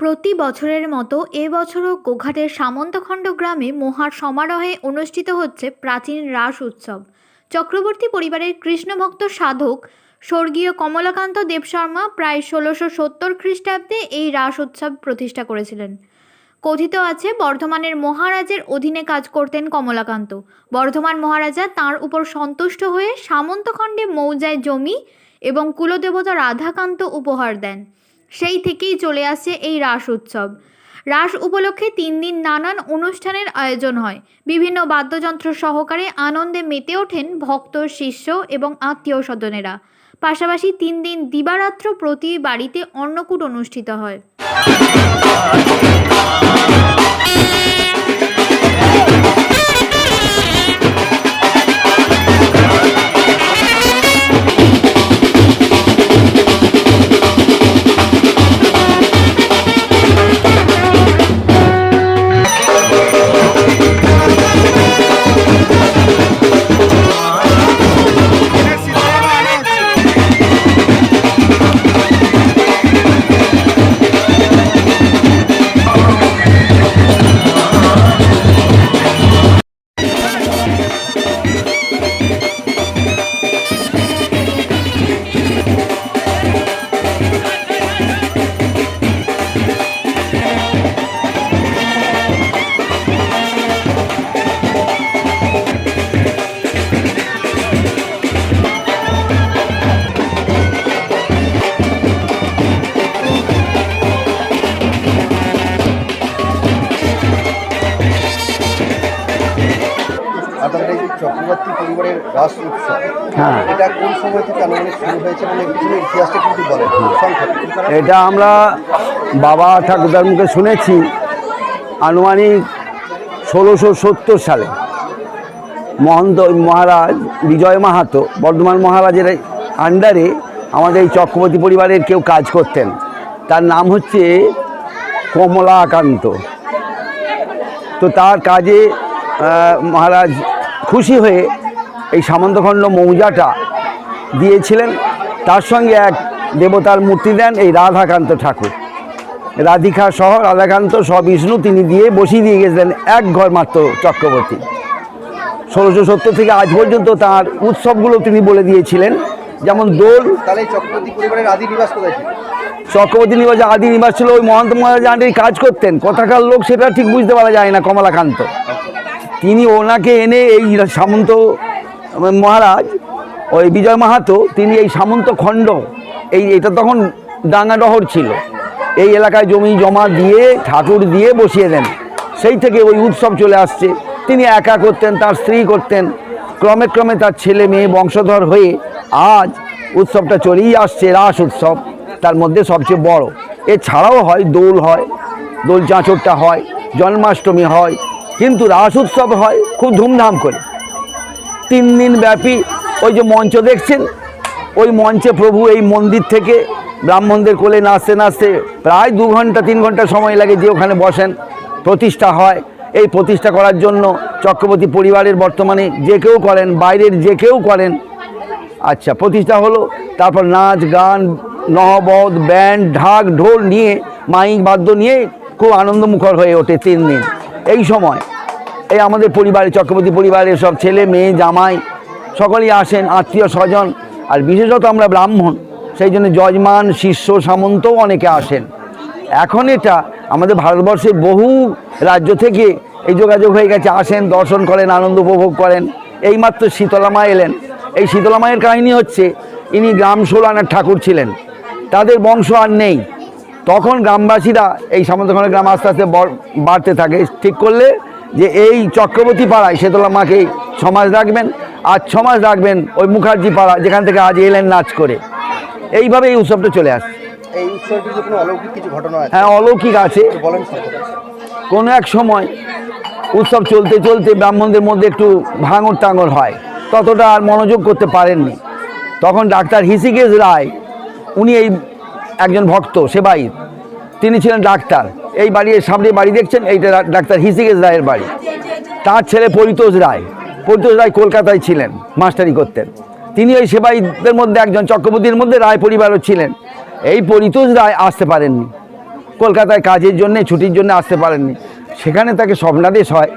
প্রতি বছরের মতো এবছরও গোঘাটের সামন্তখণ্ড গ্রামে মহার সমারোহে অনুষ্ঠিত হচ্ছে প্রাচীন রাস উৎসব। চক্রবর্তী পরিবারের কৃষ্ণভক্ত সাধক স্বর্গীয় কমলাকান্ত দেবশর্মা প্রায় ষোলোশো সত্তর খ্রিস্টাব্দে এই রাস উৎসব প্রতিষ্ঠা করেছিলেন। কথিত আছে, বর্ধমানের মহারাজের অধীনে কাজ করতেন কমলাকান্ত। বর্ধমান মহারাজা তার উপর সন্তুষ্ট হয়ে সামন্তখণ্ডে মৌজায় জমি এবং কুলদেবতা রাধাকান্ত উপহার দেন। সেই থেকেই চলে আসে এই রাস উৎসব। রাস উপলক্ষে তিন দিন নানান অনুষ্ঠানের আয়োজন হয়। বিভিন্ন বাদ্যযন্ত্র সহকারে আনন্দে মেতে ওঠেন ভক্ত, শিষ্য এবং আত্মীয় স্বজনেরা পাশাপাশি তিন দিন দিবারাত্র প্রতি বাড়িতে অন্নকূট অনুষ্ঠিত হয়। উৎসব। হ্যাঁ। এটা কোন সময় থেকে আনুমানিক শুরু হয়েছে মানে ইতিহাসটা কিন্তু এটা আমরা বাবা ঠাকুরদার মুখে শুনেছি আনুমানিক ষোলোশো সত্তর সালে। মহন্ত মহারাজ বিজয় মাহাতো বর্ধমান মহারাজের আন্ডারে আমাদের এই চক্রবর্তী পরিবারের কেউ কাজ করতেন। তার নাম হচ্ছে কমলা কমলাকান্ত। তো তার কাজে মহারাজ খুশি হয়ে এই সামন্তখণ্ড মৌজাটা দিয়েছিলেন। তার সঙ্গে এক দেবতার মূর্তি দেন এই রাধাকান্ত ঠাকুর। রাধিকা সহ রাধাকান্ত সহ বিষ্ণু তিনি দিয়ে বসিয়ে দিয়ে গেছিলেন এক ঘর মাত্র চক্রবর্তী। ষোলোশো সত্তর থেকে আজ পর্যন্ত তার উৎসবগুলো তিনি বলে দিয়েছিলেন। যেমন দোল চক্রবর্তী নিবাস আদি নিবাস ছিল ওই মহন্ত মহারাজ কাজ করতেন। কথাকার লোক সেটা ঠিক বুঝতে পারা যায় না কমলাকান্ত। তিনি ওনাকে এনে এই সামন্ত মহারাজ, ওই বিজয় মাহাতো, তিনি এই সামন্ত খণ্ড, এই এটা তখন ডাঙ্গাডহর ছিল, এই এলাকায় জমি জমা দিয়ে, ঠাকুর দিয়ে বসিয়ে দেন। সেই থেকে ওই উৎসব চলে আসছে। তিনি একা করতেন, তার স্ত্রী করতেন। ক্রমে ক্রমে তার ছেলে মেয়ে বংশধর হয়ে আজ উৎসবটা চলেই আসছে, রাস উৎসব, তার মধ্যে সবচেয়ে বড়। এছাড়াও হয়, দোল হয়, দোল চাঁচরটা হয়, জন্মাষ্টমী হয়, কিন্তু রাস উৎসব হয় খুব ধুমধাম করে। তিন দিন ব্যাপী ওই যে মঞ্চ দেখছেন? ওই মঞ্চে প্রভু এই মন্দির থেকে ব্রাহ্মণদের কোলে নাচতে নাচতে প্রায় দু ঘণ্টা, তিন ঘণ্টা সময় লাগে যে ওখানে বসেন। প্রতিষ্ঠা হয়। এই প্রতিষ্ঠা করার জন্য চক্রবর্তী পরিবারের বর্তমানে যে কেউ করেন, বাইরের যে কেউ করেন। আচ্ছা প্রতিষ্ঠা হলো, তারপর নাচ, গান নহবদ ব্যান্ড, ঢাক, ঢোল নিয়ে, মাইক, বাদ্য নিয়ে খুব আনন্দমুখর হয়ে ওঠে তিন দিন এই সময় এই আমাদের পরিবারে, চক্রবর্তী পরিবারের সব ছেলে, মেয়ে, জামাই, সকলেই আসেন, আত্মীয় স্বজন। আর বিশেষত আমরা ব্রাহ্মণ, সেই জন্য যজমান, শিষ্য, সামন্তও অনেকে আসেন। এখন এটা আমাদের ভারতবর্ষের বহু রাজ্য থেকে এই যোগাযোগ হয়ে গেছে। আসেন, দর্শন করেন, আনন্দ উপভোগ করেন। এইমাত্র শীতলা মা এলেন। এই শীতলা মায়ের কাহিনী হচ্ছে, ইনি গ্রাম সোলানার ঠাকুর ছিলেন। তাদের বংশ আর নেই। তখন গ্রামবাসীরা এই সামন্তখানের গ্রাম আস্তে আস্তে বড়- বাড়তে থাকে। ঠিক করলে যে এই চক্রবর্তী পাড়ায় শীতলা মাকে ছমাস রাখবেন আর ছমাস রাখবেন ওই মুখার্জি পাড়া যেখান থেকে আজ এলেন নাচ করে। এইভাবে এই উৎসবটা চলে আসছে। এই উৎসবটির কোনো অলৌকিক কিছু ঘটনা আছে? হ্যাঁ অলৌকিক আছে। বলেন কোনো এক সময় উৎসব চলতে চলতে ব্রাহ্মণদের মধ্যে একটু ভাঙর টাঙর হয়। ততটা আর মনোযোগ করতে পারেননি। তখন ডাক্তার হিসিকেশ রায় উনি এই একজন ভক্ত সেবাই তিনি ছিলেন ডাক্তার। এই বাড়ির সামনে বাড়ি দেখছেন, এইটা ডাক্তার হিসিকেশ রায়ের বাড়ি। তার ছেলে পরিতোষ রায়। পরিতোষ রায় কলকাতায় ছিলেন, মাস্টারি করতেন। তিনি ওই সেবাইদের মধ্যে একজন চক্রবর্তীর মধ্যে রায় পরিবারও ছিলেন। এই পরিতোষ রায় আসতে পারেননি। কলকাতায় কাজের জন্য, ছুটির জন্য আসতে পারেননি। সেখানে তাকে স্বপ্নাদেশ হয়।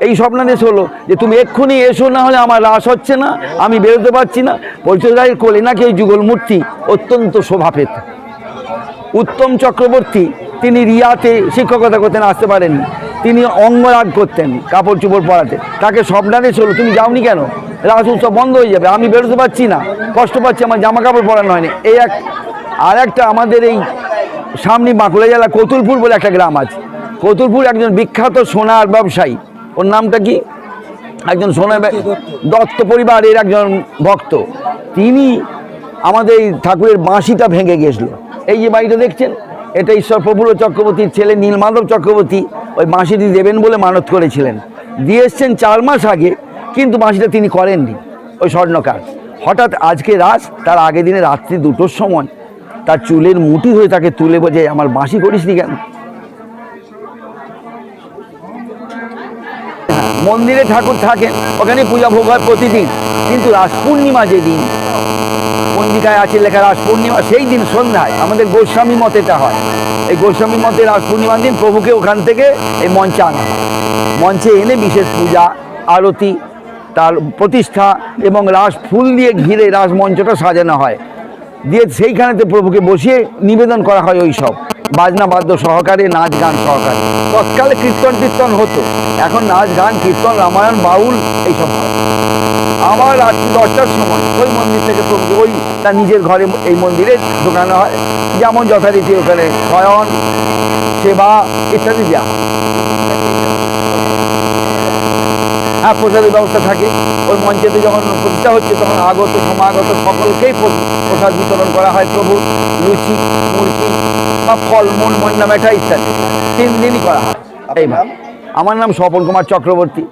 এই স্বপ্নাদেশ হলো যে, তুমি এক্ষুনি এসো, না হলে আমার রাস হচ্ছে না, আমি বেরোতে পারছি না। পরিচয় রায়ের কোলে নাকি ওই যুগল মূর্তি অত্যন্ত শোভা পেত। উত্তম চক্রবর্তী, তিনি রিয়াতে শিক্ষকতা করতেন, আসতে পারেননি। তিনি অঙ্গরাগ করতেন কাপড় চোপড় পরাতে। তাকে স্বপ্নাদেশ হলো তুমি যাওনি কেন? রাস উৎসব বন্ধ হয়ে যাবে, আমি বেরোতে পারছি না, কষ্ট পাচ্ছি, আমার জামা কাপড় পরানো হয়নি। এই এক, আর একটা আমাদের এই সামনে বাঁকুড়া জেলা কতুলপুর বলে একটা গ্রাম আছে। কতুলপুর একজন বিখ্যাত সোনার ব্যবসায়ী, ওর নামটা কি? একজন সোনার দত্ত পরিবারের একজন ভক্ত। তিনি আমাদের এই ঠাকুরের বাঁশিটা ভেঙে গেছিল। এই যে বাড়িটা দেখছেন এটা ঈশ্বর প্রফুল্ল চক্রবর্তীর ছেলে নীলমাধব চক্রবর্তী, ওই বাঁশিটি দেবেন বলে মানত করেছিলেন। দিয়ে এসছেন চার মাস আগে, কিন্তু বাঁশিটা তিনি করেননি, ওই স্বর্ণকার। হঠাৎ আজকে রাস, তার আগের দিনে রাত্রি দুটোর সময়, তার চুলের মুঠি হয়ে তাকে তুলে বোঝে আমার বাঁশি করিসনি কেন? মন্দিরে ঠাকুর থাকেন, ওখানে পূজা ভোগ হয় প্রতিদিন, কিন্তু রাস পূর্ণিমা যেদিন পঞ্জিকায় আছে লেখা রাস পূর্ণিমা, সেই দিন সন্ধ্যায়। আমাদের গোস্বামী মতেটা হয়। এই গোস্বামী মতে রাস পূর্ণিমার দিন প্রভুকে ওখান থেকে এই মঞ্চে আনা মঞ্চে এনে বিশেষ পূজা, আরতি, তার প্রতিষ্ঠা এবং রাস ফুল দিয়ে ঘিরে রাস মঞ্চটা সাজানো হয়। দিয়ে সেইখানেতে প্রভুকে বসিয়ে নিবেদন করা হয় ওই সব। বাজনা বাদ্য সহকারে, নাচ গান সহকারে। তৎকালে কীর্তন কীর্তন হতো। এখন নাচ, গান, কীর্তন, রামায়ণ, বাউল, এইসব হয়। আবার রাত্রি দশটার সময় ওই মন্দির থেকে প্রভুকে ওই তার নিজের ঘরে এই মন্দিরে ঢোকানো হয়। যেমন যথারীতি ওখানে শয়ন সেবা ইত্যাদি দেওয়া হয়। প্রসাদের ব্যবস্থা থাকে। ওই মঞ্চেতে যখন প্রতিষ্ঠা হচ্ছে তখন আগত সমাগত সকলকেই প্রসাদ বিতরণ করা হয়। প্রভু লুচি মুরগি বা ফল মন মন্ডা মেঠা ইত্যাদি। তিন দিনই করা হয়। এইভাবে। আমার নাম স্বপন কুমার চক্রবর্তী।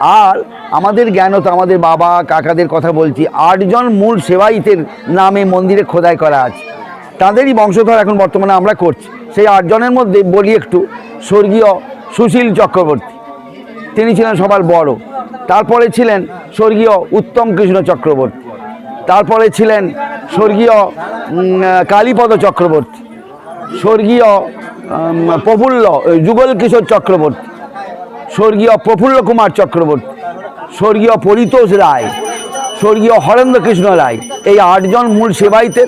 আর আমাদের জ্ঞান তো আমাদের বাবা, কাকাদের কথা বলছি, আটজন মূল সেবাইতের নামে মন্দিরে খোদাই করা আছে। তাদেরই বংশধর এখন বর্তমানে আমরা করছি। সেই আটজনের মধ্যে বলি একটু, স্বর্গীয় সুশীল চক্রবর্তী। তিনি ছিলেন সবার বড়। তারপরে ছিলেন স্বর্গীয় উত্তম কৃষ্ণ চক্রবর্তী। তারপরে ছিলেন স্বর্গীয় কালীপদ চক্রবর্তী। স্বর্গীয় প্রফুল্ল যুগল কিশোর চক্রবর্তী। স্বর্গীয় প্রফুল্ল কুমার চক্রবর্তী, স্বর্গীয় পরিতোষ রায়, স্বর্গীয় হরেন্দ্র কৃষ্ণ রায়, এই আটজন মূল সেবাইতে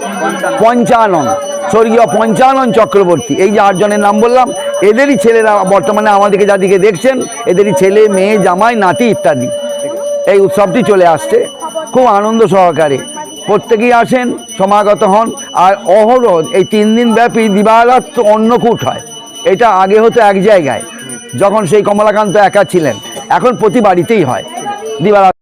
পঞ্চানন, স্বর্গীয় পঞ্চানন চক্রবর্তী, এই যে আটজনের নাম বললাম, এদেরই ছেলেরা বর্তমানে আমাদেরকে যাদিকে দেখছেন, এদেরই ছেলে, মেয়ে, জামাই, নাতি ইত্যাদি, এই উৎসবটি চলে আসছে, খুব আনন্দ সহকারে, প্রত্যেকেই আসেন, সমাগত হন, আর অহরহ এই তিন দিন ব্যাপী দিবারাত্র অন্নকূট হয়, এটা আগে হতো এক জায়গায় যখন সেই কমলাকান্ত একা ছিলেন এখন প্রতি বাড়িতেই হয়। দিবারাত্র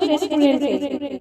মৈত্র রেস্টুরেন্টে